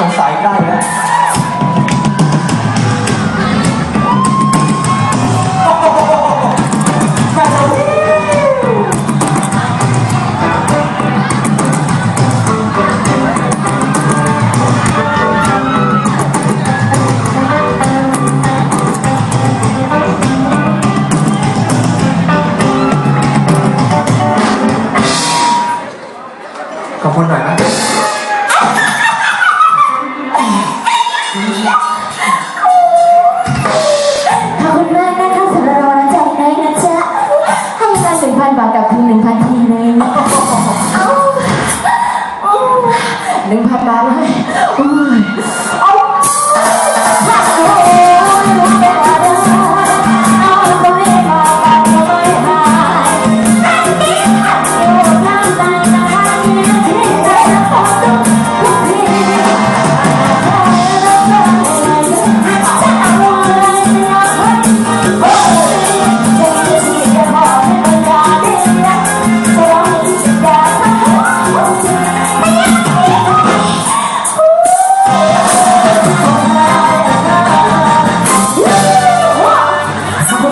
สงสัยได้แล้วขอบคุณหน่อยนะ บาทกับคุณหนึ่งพันทีนึงเอ้หนึ่งพันบาทเลยอ้ย